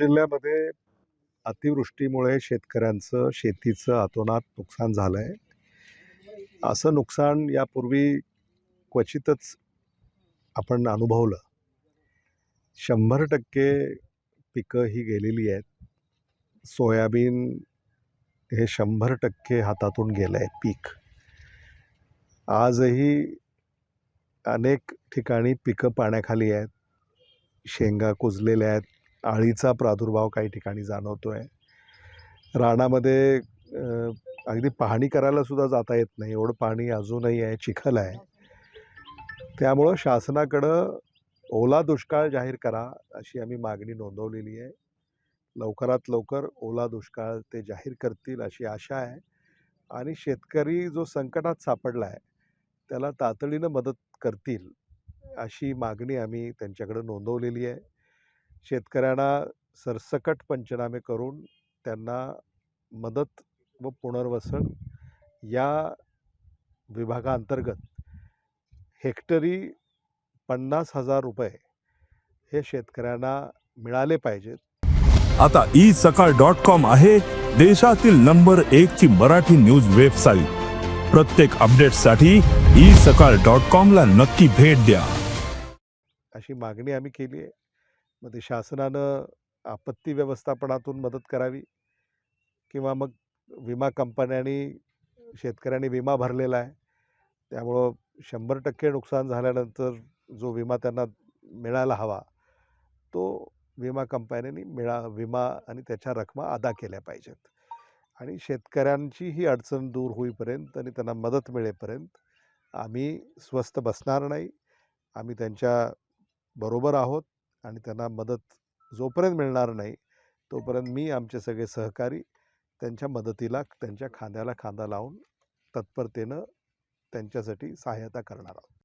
जिल्ह्यामध्ये अतिवृष्टीमुळे शेतकऱ्यांचं शेतीचं अतोनात नुकसान झालं आहे असं नुकसान यापूर्वी क्वचितच आपण अनुभवलं. शंभर टक्के पिकं ही गेलेली आहेत. सोयाबीन हे शंभर टक्के हातातून गेलं आहे पीक. आजही अनेक ठिकाणी पिकं पाण्याखाली आहेत. शेंगा कुजलेल्या आहेत. आळीचा प्रादुर्भाव काही ठिकाणी जाणवतो आहे रानामध्ये अगदी पाहणी करायलासुद्धा जाता येत नाही. एवढं पाणी अजूनही आहे चिखल आहे. त्यामुळं शासनाकडं ओला दुष्काळ जाहीर करा अशी आम्ही मागणी नोंदवलेली आहे. लवकरात लवकर ओला दुष्काळ ते जाहीर करतील अशी आशा आहे. आणि शेतकरी जो संकटात सापडला आहे त्याला तातडीनं मदत करतील अशी मागणी आम्ही त्यांच्याकडे नोंदवलेली आहे. शेतकऱ्यांना सरसकट पंचनामे करून त्यांना मदत व पुनर्वसन या विभागाअंतर्गत हेक्टरी पन्नास हजार रुपये हे शेतकऱ्यांना मिळाले पाहिजेत. आता ई सकाळ डॉट कॉम आहे देशातील नंबर एक ची मराठी न्यूज वेबसाईट. प्रत्येक अपडेटसाठी ई सकाळ डॉट कॉम ला नक्की भेट द्या. अशी मागणी आम्ही केली आहे. मग ते शासनानं आपत्ती व्यवस्थापनातून मदत करावी किंवा मग विमा कंपन्यांनी शेतकऱ्यांनी विमा भरलेला आहे. त्यामुळं शंभर टक्के नुकसान झाल्यानंतर जो विमा त्यांना मिळायला हवा तो विमा कंपन्यांनी मिळा विमा आणि त्याच्या रकमा अदा केल्या पाहिजेत. आणि शेतकऱ्यांची ही अडचण दूर होईपर्यंत आणि त्यांना मदत मिळेपर्यंत आम्ही स्वस्त बसणार नाही. आम्ही त्यांच्या बरोबर आहोत. आणि त्यांना मदत जोपर्यंत मिळणार नाही तोपर्यंत मी आमचे सगळे सहकारी त्यांच्या मदतीला त्यांच्या खांद्याला खांदा लावून तत्परतेनं त्यांच्यासाठी सहायता करणार आहोत.